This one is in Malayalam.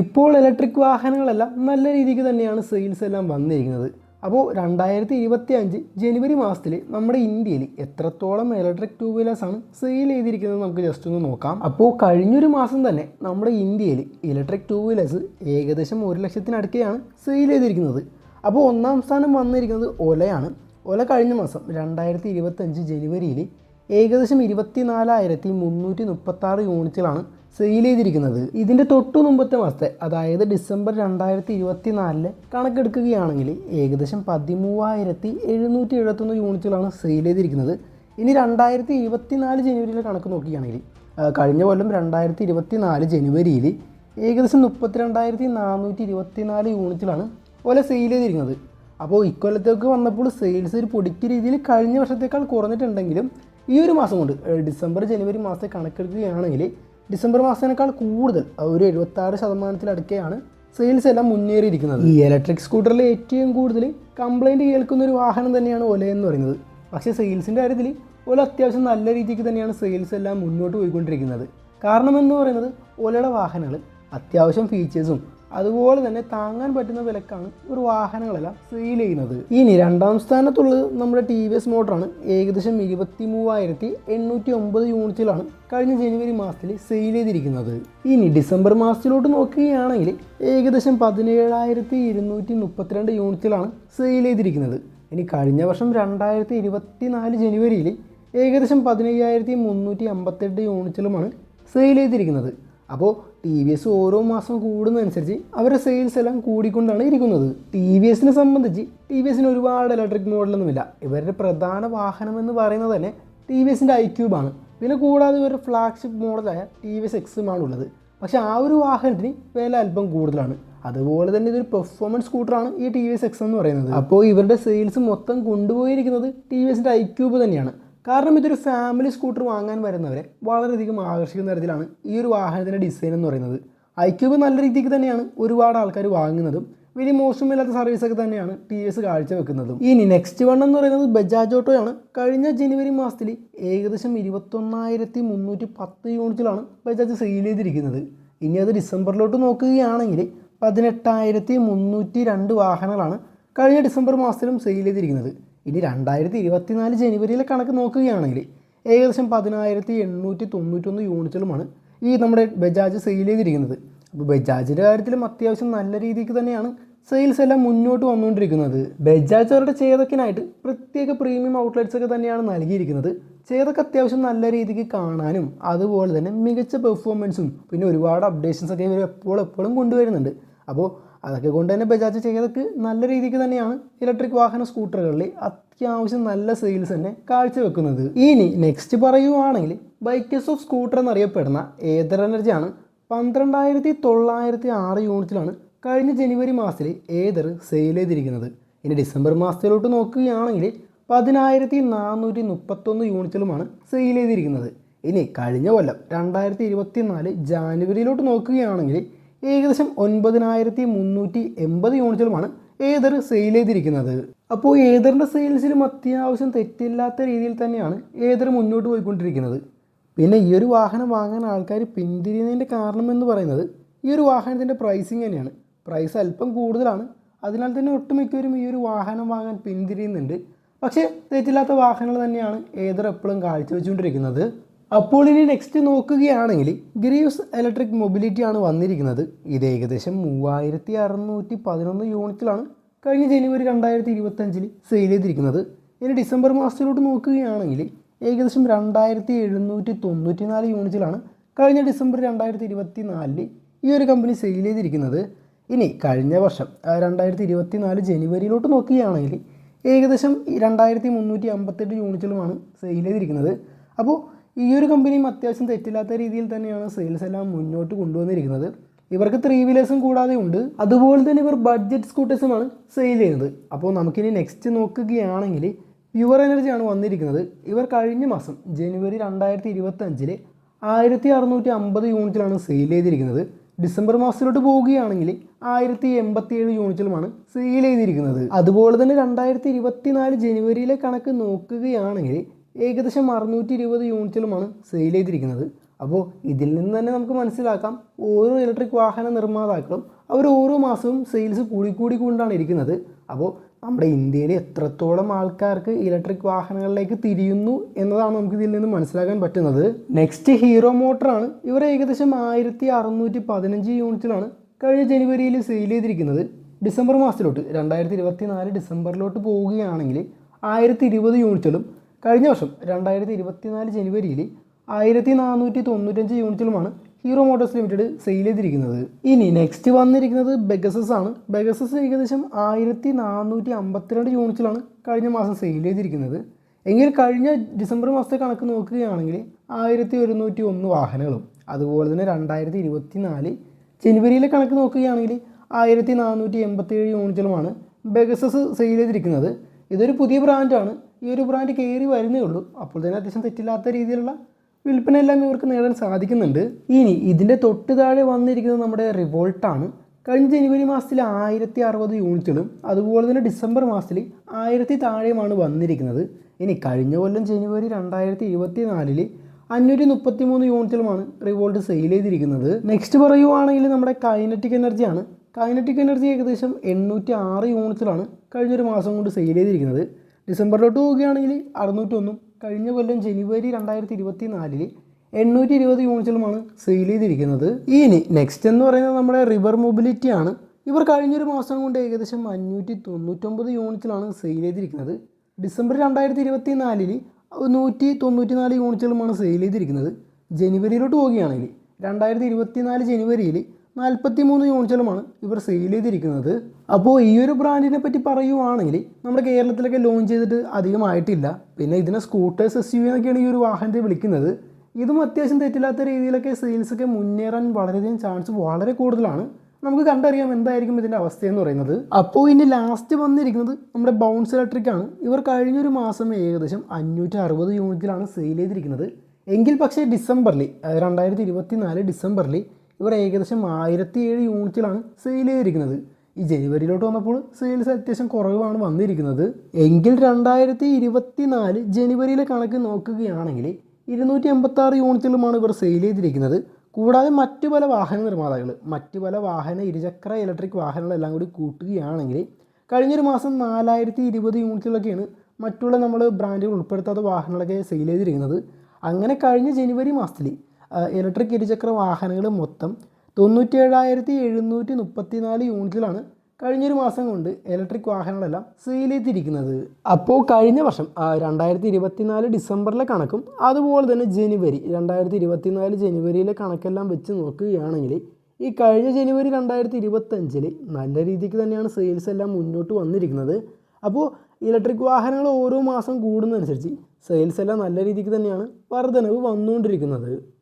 ഇപ്പോൾ ഇലക്ട്രിക് വാഹനങ്ങളെല്ലാം നല്ല രീതിക്ക് തന്നെയാണ് സെയിൽസ് എല്ലാം വന്നിരിക്കുന്നത്. അപ്പോൾ രണ്ടായിരത്തി ഇരുപത്തി അഞ്ച് ജനുവരി മാസത്തിൽ നമ്മുടെ ഇന്ത്യയിൽ എത്രത്തോളം ഇലക്ട്രിക് ടൂ വീലേഴ്സാണ് സെയിൽ ചെയ്തിരിക്കുന്നത് നമുക്ക് ജസ്റ്റ് ഒന്ന് നോക്കാം. അപ്പോൾ കഴിഞ്ഞൊരു മാസം തന്നെ നമ്മുടെ ഇന്ത്യയിൽ ഇലക്ട്രിക് ടൂ വീലേഴ്സ് ഏകദേശം ഒരു ലക്ഷത്തിനടുക്കെയാണ് സെയിൽ ചെയ്തിരിക്കുന്നത്. അപ്പോൾ ഒന്നാം സ്ഥാനം വന്നിരിക്കുന്നത് ഒലയാണ്. ഒല കഴിഞ്ഞ മാസം രണ്ടായിരത്തി ഇരുപത്തഞ്ച് ജനുവരിയിൽ ഏകദേശം ഇരുപത്തി നാലായിരത്തി മുന്നൂറ്റി മുപ്പത്താറ് യൂണിറ്റുകളാണ് സെയിൽ ചെയ്തിരിക്കുന്നത്. ഇതിന്റെ തൊട്ടു മുമ്പത്തെ മാസത്തെ അതായത് ഡിസംബർ രണ്ടായിരത്തി ഇരുപത്തി നാലിലെ കണക്കെടുക്കുകയാണെങ്കിൽ ഏകദേശം പതിമൂവായിരത്തി എഴുന്നൂറ്റി എഴുപത്തൊന്ന് യൂണിറ്റുകളാണ് സെയിൽ ചെയ്തിരിക്കുന്നത്. ഇനി രണ്ടായിരത്തി ഇരുപത്തി നാല് ജനുവരിയിലെ കണക്ക് നോക്കുകയാണെങ്കിൽ കഴിഞ്ഞ കൊല്ലം രണ്ടായിരത്തി ഇരുപത്തി നാല് ജനുവരിയിൽ ഏകദേശം മുപ്പത്തിരണ്ടായിരത്തി നാനൂറ്റി ഇരുപത്തി നാല് യൂണിറ്റുകളാണ് ഓല സെയിൽ ചെയ്തിരിക്കുന്നത്. അപ്പോൾ ഇക്കൊല്ലത്തേക്ക് വന്നപ്പോൾ സെയിൽസ് ഒരു പൊടിക്ക് രീതിയിൽ കഴിഞ്ഞ വർഷത്തേക്കാൾ കുറഞ്ഞിട്ടുണ്ടെങ്കിലും ഈ ഒരു മാസം കൊണ്ട് ഡിസംബർ ജനുവരി മാസത്തെ കണക്കെടുക്കുകയാണെങ്കിൽ ഡിസംബർ മാസത്തിനേക്കാൾ കൂടുതൽ ഒരു എഴുപത്താറ് ശതമാനത്തിലടുക്കെയാണ് സെയിൽസ് എല്ലാം മുന്നേറിയിരിക്കുന്നത്. ഈ ഇലക്ട്രിക് സ്കൂട്ടറിൽ ഏറ്റവും കൂടുതൽ കംപ്ലൈന്റ് കേൾക്കുന്ന ഒരു വാഹനം തന്നെയാണ് ഒല എന്ന് പറയുന്നത്. പക്ഷേ സെയിൽസിന്റെ കാര്യത്തിൽ ഒല അത്യാവശ്യം നല്ല രീതിക്ക് തന്നെയാണ് സെയിൽസ് എല്ലാം മുന്നോട്ട് പോയിക്കൊണ്ടിരിക്കുന്നത്. കാരണം എന്ന് പറയുന്നത് ഒലയുടെ വാഹനങ്ങൾ അത്യാവശ്യം ഫീച്ചേഴ്സും അതുപോലെ തന്നെ താങ്ങാൻ പറ്റുന്ന വിലക്കാണ് ഒരു വാഹനങ്ങളെല്ലാം സെയിൽ ചെയ്യുന്നത്. ഇനി രണ്ടാം സ്ഥാനത്തുള്ളത് നമ്മുടെ ടി വി എസ് മോട്ടറാണ് ഏകദേശം ഇരുപത്തി മൂവായിരത്തി എണ്ണൂറ്റി ഒമ്പത് യൂണിറ്റിലാണ് കഴിഞ്ഞ ജനുവരി മാസത്തിൽ സെയിൽ ചെയ്തിരിക്കുന്നത്. ഇനി ഡിസംബർ മാസത്തിലോട്ട് നോക്കുകയാണെങ്കിൽ ഏകദേശം പതിനേഴായിരത്തി ഇരുന്നൂറ്റി മുപ്പത്തിരണ്ട് യൂണിറ്റിലാണ് സെയിൽ ചെയ്തിരിക്കുന്നത്. ഇനി കഴിഞ്ഞ വർഷം രണ്ടായിരത്തി ഇരുപത്തി നാല് ജനുവരിയിൽ ഏകദേശം പതിനയ്യായിരത്തി മുന്നൂറ്റി അമ്പത്തെട്ട് യൂണിറ്റിലുമാണ് സെയിൽ ചെയ്തിരിക്കുന്നത്. അപ്പോൾ ടി വി എസ് ഓരോ മാസം കൂടുന്നതനുസരിച്ച് അവരുടെ സെയിൽസ് എല്ലാം കൂടിക്കൊണ്ടാണ് ഇരിക്കുന്നത്. ടി വി എസിനെ സംബന്ധിച്ച് ടി വി എസിന് ഒരുപാട് ഇലക്ട്രിക് മോഡലൊന്നുമില്ല ഇവരുടെ പ്രധാന വാഹനം എന്ന് പറയുന്നത് തന്നെ ടി വി എസിന്റെ ഐ ക്യൂബാണ് പിന്നെ കൂടാതെ ഇവരുടെ ഫ്ലാഗ്ഷിപ്പ് മോഡലായ ടി വി എസ് എക്സുമാണ് ഉള്ളത് പക്ഷേ ആ ഒരു വാഹനത്തിന് വില അല്പം കൂടുതലാണ്. അതുപോലെ തന്നെ ഇതൊരു പെർഫോമൻസ് സ്കൂട്ടറാണ് ഈ ടി വി എസ് എക്സ് എന്ന് പറയുന്നത്. അപ്പോൾ ഇവരുടെ സെയിൽസ് മൊത്തം കൊണ്ടുപോയിരിക്കുന്നത് ടി വി എസിന്റെ ഐ ക്യൂബ് തന്നെയാണ്. കാരണം ഇതൊരു ഫാമിലി സ്കൂട്ടർ വാങ്ങാൻ വരുന്നവരെ വളരെയധികം ആകർഷിക്കുന്ന തരത്തിലാണ് ഈ ഒരു വാഹനത്തിന്റെ ഡിസൈൻ എന്ന് പറയുന്നത്. ഐക്യൂബ് നല്ല രീതിക്ക് തന്നെയാണ് ഒരുപാട് ആൾക്കാർ വാങ്ങുന്നതും വലിയ മോശമില്ലാത്ത സർവീസൊക്കെ തന്നെയാണ് ടി എസ് കാഴ്ചവെക്കുന്നതും. ഇനി നെക്സ്റ്റ് വൺ എന്ന് പറയുന്നത് ബജാജ് ഓട്ടോയാണ് കഴിഞ്ഞ ജനുവരി മാസത്തിൽ ഏകദേശം ഇരുപത്തൊന്നായിരത്തി മുന്നൂറ്റി പത്ത് യൂണിറ്റിലാണ് ബജാജ് സെയിൽ ചെയ്തിരിക്കുന്നത്. ഇനി അത് ഡിസംബറിലോട്ട് നോക്കുകയാണെങ്കിൽ പതിനെട്ടായിരത്തി മുന്നൂറ്റി രണ്ട് വാഹനങ്ങളാണ് കഴിഞ്ഞ ഡിസംബർ മാസത്തിലും സെയിൽ ചെയ്തിരിക്കുന്നത്. ഇനി രണ്ടായിരത്തി ഇരുപത്തിനാല് ജനുവരിയിലെ കണക്ക് നോക്കുകയാണെങ്കിൽ ഏകദേശം പതിനായിരത്തി എണ്ണൂറ്റി തൊണ്ണൂറ്റൊന്ന് യൂണിറ്റുകളുമാണ് ഈ നമ്മുടെ ബജാജ് സെയിൽ ചെയ്തിരിക്കുന്നത്. അപ്പോൾ ബജാജിന്റെ കാര്യത്തിലും അത്യാവശ്യം നല്ല രീതിക്ക് തന്നെയാണ് സെയിൽസ് എല്ലാം മുന്നോട്ട് വന്നുകൊണ്ടിരിക്കുന്നത്. ബജാജ് അവരുടെ ചേതക്കിനായിട്ട് പ്രത്യേക പ്രീമിയം ഔട്ട്ലെറ്റ്സ് ഒക്കെ തന്നെയാണ് നൽകിയിരിക്കുന്നത്. ചേതക്ക് അത്യാവശ്യം നല്ല രീതിക്ക് കാണാനും അതുപോലെ തന്നെ മികച്ച പെർഫോമൻസും പിന്നെ ഒരുപാട് അപ്ഡേഷൻസ് ഒക്കെ ഇവർ എപ്പോഴും എപ്പോഴും കൊണ്ടുവരുന്നുണ്ട്. അപ്പോൾ അതൊക്കെ കൊണ്ട് തന്നെ ബജാജ് ചെയ്തൊക്കെ നല്ല രീതിക്ക് തന്നെയാണ് ഇലക്ട്രിക് വാഹന സ്കൂട്ടറുകളിൽ അത്യാവശ്യം നല്ല സെയിൽസ് തന്നെ കാഴ്ചവെക്കുന്നത് ഇനി നെക്സ്റ്റ് പറയുവാണെങ്കിൽ ബൈക്കേഴ്സ് ഓഫ് സ്കൂട്ടർ എന്നറിയപ്പെടുന്ന ഏതർ എനർജിയാണ് പന്ത്രണ്ടായിരത്തി തൊള്ളായിരത്തി ആറ് യൂണിറ്റിലാണ് കഴിഞ്ഞ ജനുവരി മാസത്തിൽ ഏതർ സെയിൽ ചെയ്തിരിക്കുന്നത്. ഇനി ഡിസംബർ മാസത്തിലോട്ട് നോക്കുകയാണെങ്കിൽ പതിനായിരത്തി നാനൂറ്റി മുപ്പത്തൊന്ന് യൂണിറ്റിലുമാണ് സെയിൽ ചെയ്തിരിക്കുന്നത്. ഇനി കഴിഞ്ഞ കൊല്ലം രണ്ടായിരത്തി ഇരുപത്തി നാല് ജാനുവരിയിലോട്ട് നോക്കുകയാണെങ്കിൽ ഏകദേശം ഒൻപതിനായിരത്തി മുന്നൂറ്റി എൺപത് യൂണിറ്റുകളുമാണ് ഏതർ സെയിൽ ചെയ്തിരിക്കുന്നത്. അപ്പോൾ ഏതറിന്റെ സെയിൽസിലും അത്യാവശ്യം തെറ്റില്ലാത്ത രീതിയിൽ തന്നെയാണ് ഏതർ മുന്നോട്ട് പോയിക്കൊണ്ടിരിക്കുന്നത്. പിന്നെ ഈ ഒരു വാഹനം വാങ്ങാൻ ആൾക്കാർ പിന്തിരിയുന്നതിന്റെ കാരണം എന്ന് പറയുന്നത് ഈ ഒരു വാഹനത്തിന്റെ പ്രൈസിങ് തന്നെയാണ്. പ്രൈസ് അല്പം കൂടുതലാണ്. അതിനാൽ തന്നെ ഒട്ടുമിക്കവരും ഈ ഒരു വാഹനം വാങ്ങാൻ പിന്തിരിയുന്നുണ്ട്. പക്ഷേ തെറ്റില്ലാത്ത വാഹനങ്ങൾ തന്നെയാണ് ഏതർ എപ്പോഴും കാഴ്ചവെച്ചുകൊണ്ടിരിക്കുന്നത്. അപ്പോൾ ഇനി നെക്സ്റ്റ് നോക്കുകയാണെങ്കിൽ ഗ്രീവ്സ് ഇലക്ട്രിക് മൊബിലിറ്റി ആണ് വന്നിരിക്കുന്നത്. ഇത് ഏകദേശം മൂവായിരത്തി അറുന്നൂറ്റി പതിനൊന്ന് യൂണിറ്റിലാണ് കഴിഞ്ഞ ജനുവരി രണ്ടായിരത്തി ഇരുപത്തഞ്ചിൽ സെയിൽ ചെയ്തിരിക്കുന്നത്. ഇനി ഡിസംബർ മാസത്തിലോട്ട് നോക്കുകയാണെങ്കിൽ ഏകദേശം രണ്ടായിരത്തി എഴുന്നൂറ്റി തൊണ്ണൂറ്റി നാല് യൂണിറ്റിലാണ് കഴിഞ്ഞ ഡിസംബർ രണ്ടായിരത്തി ഇരുപത്തി നാലിൽ ഈ ഒരു കമ്പനി സെയിൽ ചെയ്തിരിക്കുന്നത്. ഇനി കഴിഞ്ഞ വർഷം രണ്ടായിരത്തി ഇരുപത്തി നാല് ജനുവരിയിലോട്ട് നോക്കുകയാണെങ്കിൽ ഏകദേശം രണ്ടായിരത്തി മുന്നൂറ്റി അമ്പത്തെട്ട് യൂണിറ്റുകളുമാണ് സെയിൽ ചെയ്തിരിക്കുന്നത്. അപ്പോൾ ഈ ഒരു കമ്പനിയും അത്യാവശ്യം തെറ്റില്ലാത്ത രീതിയിൽ തന്നെയാണ് സെയിൽസ് എല്ലാം മുന്നോട്ട് കൊണ്ടുവന്നിരിക്കുന്നത്. ഇവർക്ക് ത്രീ വീലേഴ്സും കൂടാതെ ഉണ്ട്. അതുപോലെ തന്നെ ഇവർ ബഡ്ജറ്റ് സ്കൂട്ടേഴ്സുമാണ് സെയിൽ ചെയ്യുന്നത്. അപ്പോൾ നമുക്കിനി നെക്സ്റ്റ് നോക്കുകയാണെങ്കിൽ പ്യുവർ എനർജിയാണ് വന്നിരിക്കുന്നത്. ഇവർ കഴിഞ്ഞ മാസം ജനുവരി രണ്ടായിരത്തി ഇരുപത്തഞ്ചിൽ ആയിരത്തി അറുന്നൂറ്റി അമ്പത് യൂണിറ്റിലാണ് സെയിൽ ചെയ്തിരിക്കുന്നത്. ഡിസംബർ മാസത്തിലോട്ട് പോവുകയാണെങ്കിൽ ആയിരത്തി എൺപത്തി ഏഴ് യൂണിറ്റിലുമാണ് സെയിൽ ചെയ്തിരിക്കുന്നത്. അതുപോലെ തന്നെ രണ്ടായിരത്തി ഇരുപത്തിനാല് ജനുവരിയിലെ കണക്ക് നോക്കുകയാണെങ്കിൽ ഏകദേശം അറുന്നൂറ്റി ഇരുപത് യൂണിറ്റിലുമാണ് സെയിൽ ചെയ്തിരിക്കുന്നത്. അപ്പോൾ ഇതിൽ നിന്ന് തന്നെ നമുക്ക് മനസ്സിലാക്കാം ഓരോ ഇലക്ട്രിക് വാഹന നിർമ്മാതാക്കളും അവർ ഓരോ മാസവും സെയിൽസ് കൂടിക്കൂടി കൊണ്ടാണ് ഇരിക്കുന്നത്. അപ്പോൾ നമ്മുടെ ഇന്ത്യയിലെ എത്രത്തോളം ആൾക്കാർക്ക് ഇലക്ട്രിക് വാഹനങ്ങളിലേക്ക് തിരിയുന്നു എന്നതാണ് നമുക്ക് ഇതിൽ നിന്ന് മനസ്സിലാക്കാൻ പറ്റുന്നത്. നെക്സ്റ്റ് ഹീറോ മോട്ടറാണ് ഇവർ ഏകദേശം ആയിരത്തി അറുന്നൂറ്റി പതിനഞ്ച് യൂണിറ്റിലാണ് കഴിഞ്ഞ ജനുവരിയിൽ സെയിൽ ചെയ്തിരിക്കുന്നത്. ഡിസംബർ മാസത്തിലോട്ട് രണ്ടായിരത്തി ഇരുപത്തി നാല് ഡിസംബറിലോട്ട് പോവുകയാണെങ്കിൽ ആയിരത്തി ഇരുപത് യൂണിറ്റുകളും കഴിഞ്ഞ വർഷം രണ്ടായിരത്തി ഇരുപത്തിനാല് ജനുവരിയിൽ ആയിരത്തി നാനൂറ്റി തൊണ്ണൂറ്റഞ്ച് യൂണിറ്റിലുമാണ് ഹീറോ മോട്ടോഴ്സ് ലിമിറ്റഡ് സെയിൽ ചെയ്തിരിക്കുന്നത്. ഇനി നെക്സ്റ്റ് വന്നിരിക്കുന്നത് ബെഗസസ് ആണ്. ബെഗസസ് ഏകദേശം ആയിരത്തി നാനൂറ്റി അമ്പത്തിരണ്ട് യൂണിറ്റിലാണ് കഴിഞ്ഞ മാസം സെയിൽ ചെയ്തിരിക്കുന്നത്. എങ്കിൽ കഴിഞ്ഞ ഡിസംബർ മാസത്തെ കണക്ക് നോക്കുകയാണെങ്കിൽ ആയിരത്തി ഒരുന്നൂറ്റി ഒന്ന് വാഹനങ്ങളും അതുപോലെ തന്നെ രണ്ടായിരത്തി ഇരുപത്തി നാല് ജനുവരിയിലെ കണക്ക് നോക്കുകയാണെങ്കിൽ ആയിരത്തി നാനൂറ്റി എൺപത്തേഴ് യൂണിറ്റിലുമാണ് ബെഗസസ് സെയിൽ ചെയ്തിരിക്കുന്നത്. ഇതൊരു പുതിയ ബ്രാൻഡാണ്. ഈ ഒരു ബ്രാൻഡ് കയറി വരുന്നേ ഉള്ളൂ. അപ്പോൾ തന്നെ അത്യാവശ്യം തെറ്റില്ലാത്ത രീതിയിലുള്ള വിൽപ്പന എല്ലാം ഇവർക്ക് നേടാൻ സാധിക്കുന്നുണ്ട്. ഇനി ഇതിന്റെ തൊട്ട് താഴെ വന്നിരിക്കുന്നത് നമ്മുടെ റിവോൾട്ടാണ് കഴിഞ്ഞ ജനുവരി മാസത്തിൽ ആയിരത്തി അറുപത് യൂണിറ്റുകളും അതുപോലെ തന്നെ ഡിസംബർ മാസത്തിൽ ആയിരത്തി താഴെയുമാണ് വന്നിരിക്കുന്നത്. ഇനി കഴിഞ്ഞ കൊല്ലം ജനുവരി രണ്ടായിരത്തി ഇരുപത്തി നാലിൽ അഞ്ഞൂറ്റി മുപ്പത്തി മൂന്ന് യൂണിറ്റുകളുമാണ് റിവോൾട്ട് സെയിൽ ചെയ്തിരിക്കുന്നത്. നെക്സ്റ്റ് പറയുവാണെങ്കിൽ നമ്മുടെ കൈനറ്റിക് എനർജിയാണ് കൈനറ്റിക് എനർജി ഏകദേശം എണ്ണൂറ്റി ആറ് യൂണിറ്റിലാണ് കഴിഞ്ഞൊരു മാസം കൊണ്ട് സെയിൽ ചെയ്തിരിക്കുന്നത്. ഡിസംബറിലോട്ട് പോവുകയാണെങ്കിൽ അറുന്നൂറ്റൊന്നും. കഴിഞ്ഞ കൊല്ലം ജനുവരി രണ്ടായിരത്തി ഇരുപത്തി നാലിൽ എണ്ണൂറ്റി ഇരുപത് യൂണിറ്റുകളുമാണ് സെയിൽ ചെയ്തിരിക്കുന്നത്. ഇനി നെക്സ്റ്റ് എന്ന് പറയുന്നത് നമ്മുടെ റിവർ മൊബിലിറ്റി ആണ്. ഇവർ കഴിഞ്ഞൊരു മാസം കൊണ്ട് ഏകദേശം അഞ്ഞൂറ്റി തൊണ്ണൂറ്റൊമ്പത് യൂണിറ്റിലാണ് സെയിൽ ചെയ്തിരിക്കുന്നത്. ഡിസംബർ രണ്ടായിരത്തി ഇരുപത്തി നാലിൽ നൂറ്റി തൊണ്ണൂറ്റി നാല് യൂണിറ്റുകളുമാണ് സെയിൽ ചെയ്തിരിക്കുന്നത്. ജനുവരിയിലോട്ട് പോവുകയാണെങ്കിൽ രണ്ടായിരത്തി ഇരുപത്തി നാല് ജനുവരിയിൽ നാൽപ്പത്തി മൂന്ന് യൂണിറ്റുകളുമാണ് ഇവർ സെയിൽ ചെയ്തിരിക്കുന്നത്. അപ്പോൾ ഈ ഒരു ബ്രാൻഡിനെ പറ്റി പറയുവാണെങ്കിൽ നമ്മുടെ കേരളത്തിലൊക്കെ ലോഞ്ച് ചെയ്തിട്ട് അധികമായിട്ടില്ല. പിന്നെ ഇതിനെ സ്കൂട്ടേഴ്സ് എസ് യു എന്നൊക്കെയാണ് ഈ ഒരു വാഹനത്തെ വിളിക്കുന്നത്. ഇതും അത്യാവശ്യം തെറ്റില്ലാത്ത രീതിയിലൊക്കെ സെയിൽസൊക്കെ മുന്നേറാൻ വളരെയധികം ചാൻസ് വളരെ കൂടുതലാണ്. നമുക്ക് കണ്ടറിയാം എന്തായിരിക്കും ഇതിന്റെ അവസ്ഥയെന്ന് പറയുന്നത്. അപ്പോൾ ഇനി ലാസ്റ്റ് വന്നിരിക്കുന്നത് നമ്മുടെ ബൗൺസ് ഇലക്ട്രിക് ആണ്. ഇവർ കഴിഞ്ഞൊരു മാസം ഏകദേശം അഞ്ഞൂറ്റി അറുപത് യൂണിറ്റിലാണ് സെയിൽ ചെയ്തിരിക്കുന്നത്. എങ്കിൽ പക്ഷേ ഡിസംബറിൽ രണ്ടായിരത്തി ഇരുപത്തി നാല് ഡിസംബറിൽ ഇവർ ഏകദേശം ആയിരത്തി ഏഴ് യൂണിറ്റിലാണ് സെയിൽ ചെയ്തിരിക്കുന്നത്. ഈ ജനുവരിയിലോട്ട് വന്നപ്പോൾ സെയിൽസ് അത്യാവശ്യം കുറവാണ് വന്നിരിക്കുന്നത്. എങ്കിൽ രണ്ടായിരത്തി ഇരുപത്തി നാല് ജനുവരിയിലെ കണക്ക് നോക്കുകയാണെങ്കിൽ ഇരുന്നൂറ്റി എൺപത്തി ആറ് യൂണിറ്റുകളുമാണ് ഇവർ സെയിൽ ചെയ്തിരിക്കുന്നത്. കൂടാതെ മറ്റു പല വാഹന നിർമ്മാതാക്കൾ മറ്റു പല വാഹന ഇരുചക്ര ഇലക്ട്രിക് വാഹനങ്ങളെല്ലാം കൂടി കൂട്ടുകയാണെങ്കിൽ കഴിഞ്ഞൊരു മാസം നാലായിരത്തി ഇരുപത് യൂണിറ്റുകളൊക്കെയാണ് മറ്റുള്ള നമ്മൾ ബ്രാൻഡുകൾ ഉൾപ്പെടുത്താത്ത വാഹനങ്ങളൊക്കെ സെയിൽ ചെയ്തിരിക്കുന്നത്. അങ്ങനെ കഴിഞ്ഞ ജനുവരി മാസത്തിൽ ഇലക്ട്രിക് ഇരുചക്ര വാഹനങ്ങൾ മൊത്തം തൊണ്ണൂറ്റേഴായിരത്തി എഴുന്നൂറ്റി മുപ്പത്തി നാല് യൂണിറ്റിലാണ് കഴിഞ്ഞൊരു മാസം കൊണ്ട് ഇലക്ട്രിക് വാഹനങ്ങളെല്ലാം സെയിലെത്തിയിരിക്കുന്നത് അപ്പോൾ കഴിഞ്ഞ വർഷം രണ്ടായിരത്തി ഇരുപത്തിനാല് ഡിസംബറിലെ കണക്കും അതുപോലെ തന്നെ ജനുവരി രണ്ടായിരത്തി ഇരുപത്തിനാല് ജനുവരിയിലെ കണക്കെല്ലാം വെച്ച് നോക്കുകയാണെങ്കിൽ ഈ കഴിഞ്ഞ ജനുവരി രണ്ടായിരത്തി ഇരുപത്തഞ്ചിൽ നല്ല രീതിക്ക് തന്നെയാണ് സെയിൽസ് എല്ലാം മുന്നോട്ട് വന്നിരിക്കുന്നത്. അപ്പോൾ ഇലക്ട്രിക് വാഹനങ്ങൾ ഓരോ മാസം കൂടുന്നതനുസരിച്ച് സെയിൽസ് എല്ലാം നല്ല രീതിക്ക് തന്നെയാണ് വർധനവ് വന്നുകൊണ്ടിരിക്കുന്നത്.